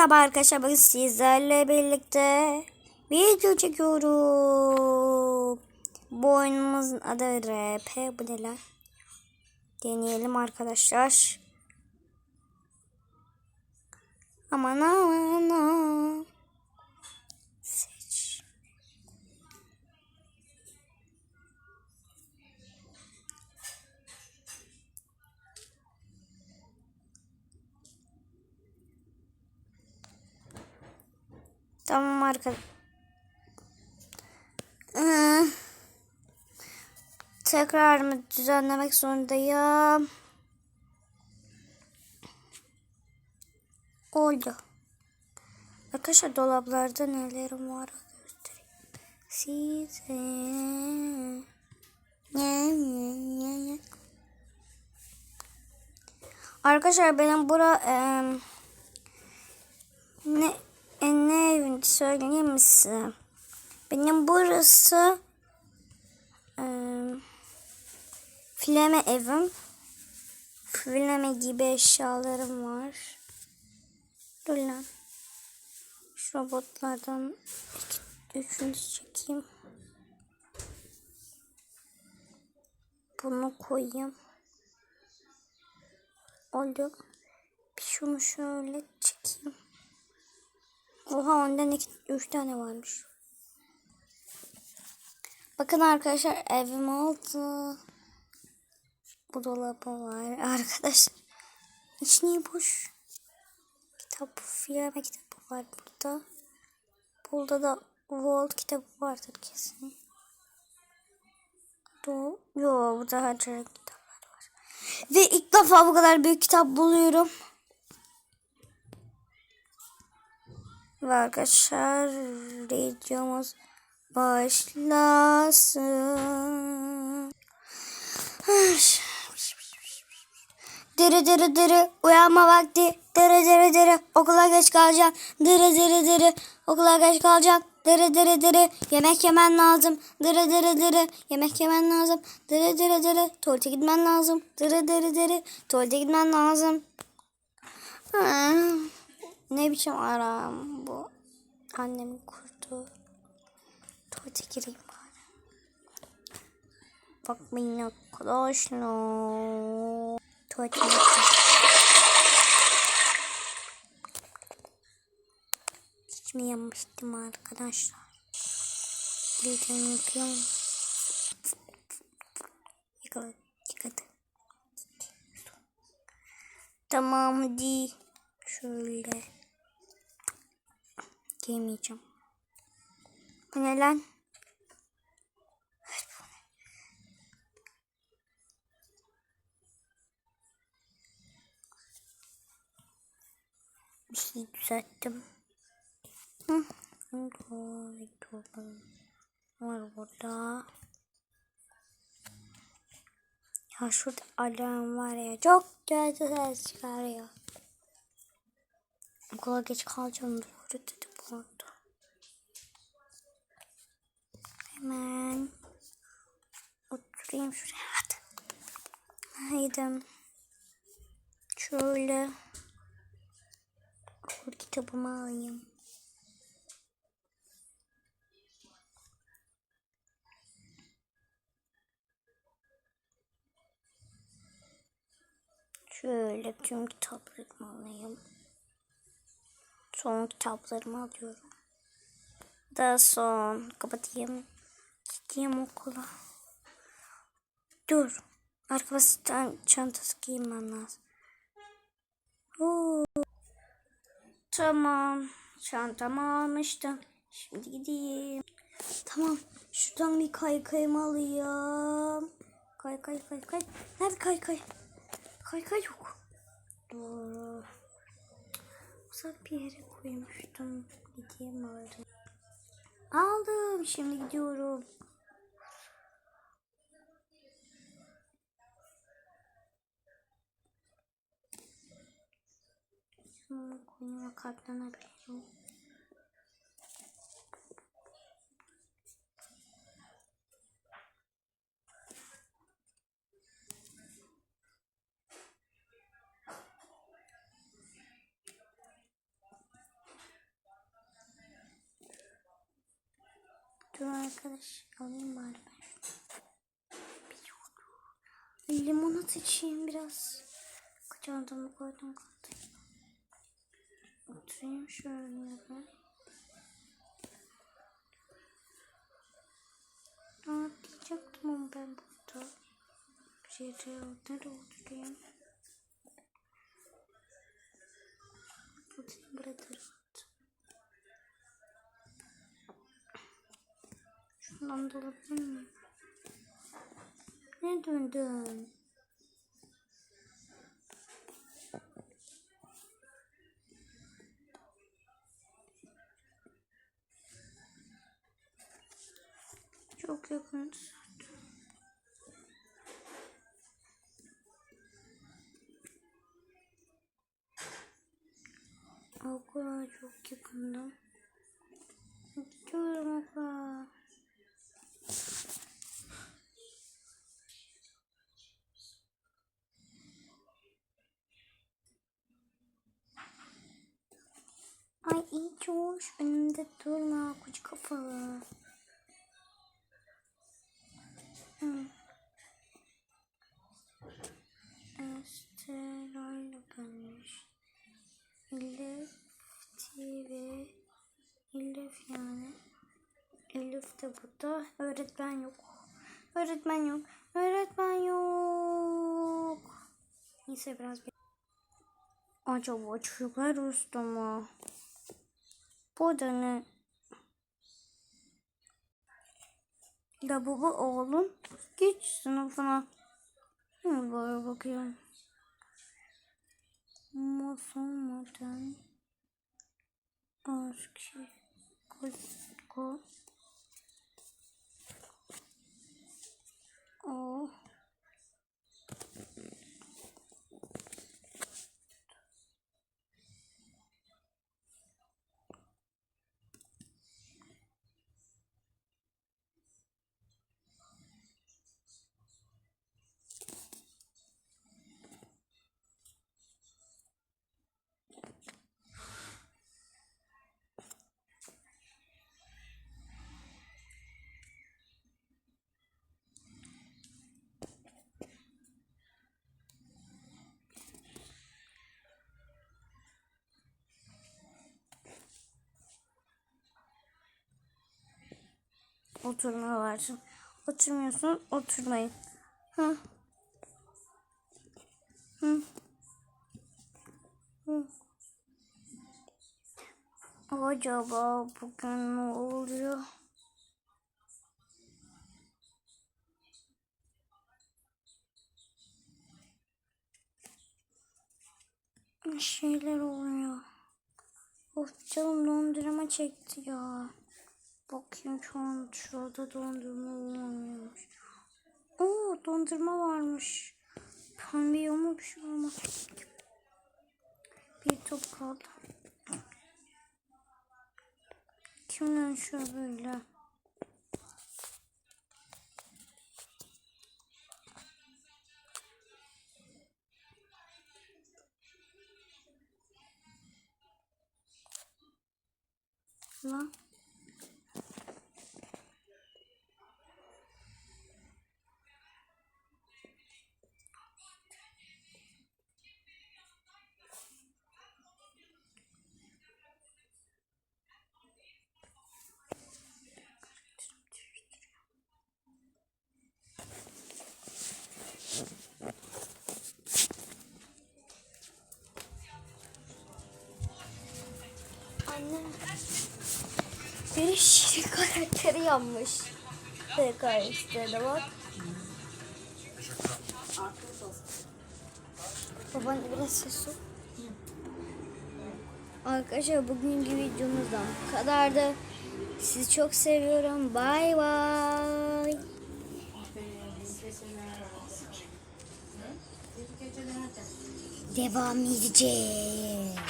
Merhaba arkadaşlar bugün sizlerle birlikte video çekiyorum. Bu oyunumuzun adı RP bu neler? Deneyelim arkadaşlar. Aman aman aman. Tamam arkadaşlar. Ee, tekrar mı düzenlemek zorundayım? Oldu. Arkadaşlar dolaplarda nelerim var göstereyim. Size. Nye, nye, nye, nye. Arkadaşlar benim bura em, ne e, ne söyleyeyim mi size? Benim burası e, fileme evim. Fileme gibi eşyalarım var. Dur lan. Şu robotlardan iki, üçünü çekeyim. Bunu koyayım. Oldu. Bir şunu şöyle çekeyim. Oha ondan iki, üç tane varmış. Bakın arkadaşlar evim oldu. Bu dolabı var arkadaşlar. İç niye boş? Kitap, filme kitabı var burada. Burada da World kitabı vardır kesin. Do Yo burada her türlü kitaplar var. Ve ilk defa bu kadar büyük kitap buluyorum. Ve arkadaşlar videomuz başlasın. Dırı dırı dırı uyanma vakti. Dırı dırı dırı okula geç kalacağım. Dırı dırı dırı okula geç kalacağım. Dırı dırı dırı yemek yemen lazım. Dırı dırı dırı yemek yemen lazım. Dırı dırı dırı tuvalete gitmen lazım. Dırı dırı dırı tuvalete gitmen lazım. Ah, Ne biçim aram bu? Annem kurdu. Tuvalete gireyim bari. Bakmayın arkadaşlar. Tuvalete mi yanmıştım arkadaşlar? Videomu yıkıyorum. Yıkadı. Yıkadı. Tamam hadi. Şöyle. Giymeyeceğim. Bu ne lan? Bir şey düzelttim. Hı. Var burada. Ya şurada alarm var ya. Çok kötü ses çıkarıyor. Okula geç kalacağım doğru arada. Hemen oturayım şuraya. Hadi. Haydi. Şöyle okul kitabımı alayım. Şöyle tüm kitaplarımı alayım. Son kitaplarımı alıyorum. Daha son kapatayım. Gideyim okula. Dur. Arkadaşlar çantası giymem lazım. Oo. Tamam. Çantamı almıştım. Şimdi gideyim. Tamam. Şuradan bir kaykayımı alayım. Kay kay kay kay. Nerede kay kay? Kay kay yok. Doğru. Uzak bir yere koymuştum. Gideyim aldım. Aldım. Şimdi gidiyorum. Şunu koyma katlanabilirim. Dur arkadaş alayım bari ben. Limonat içeyim biraz. Çantamı koydum kaldı. Oturayım şöyle ben. Rahatlayacaktım ama ben burada. Bir yere nerede oturayım? Oturayım burada Şundan da olabilir mi? Ne döndün? Çok yakın. Okula çok yakındım. Gidiyorum okula. Önümde durma kuş kafalı. Esteroyla gelmiş. Elif TV Elif yani. Elif de burada. Öğretmen yok. Öğretmen yok. Öğretmen yok. Neyse biraz bir... Acaba çocuklar usta mı? Bu da ne? Ya baba oğlum geç sınıfına. Hı, böyle bakıyorum. Masalmadan aşkı ko o oturma varsın. Oturmuyorsun, oturmayın. Hı. Hı. Hı. Acaba bugün ne oluyor? Şeyler oluyor. Of canım dondurma çekti ya. Bakayım şu an şurada dondurma olmamış. Oo dondurma varmış. Pembe yama bir şey olmaz. Bir top kaldı. Kimden şu Anne. Bir şirin karakteri yanmış. Bir karakterine bak. Baban biraz ses. Arkadaşlar bugünkü videomuzdan bu kadardı. Sizi çok seviyorum. Bay bay. Devam edeceğiz.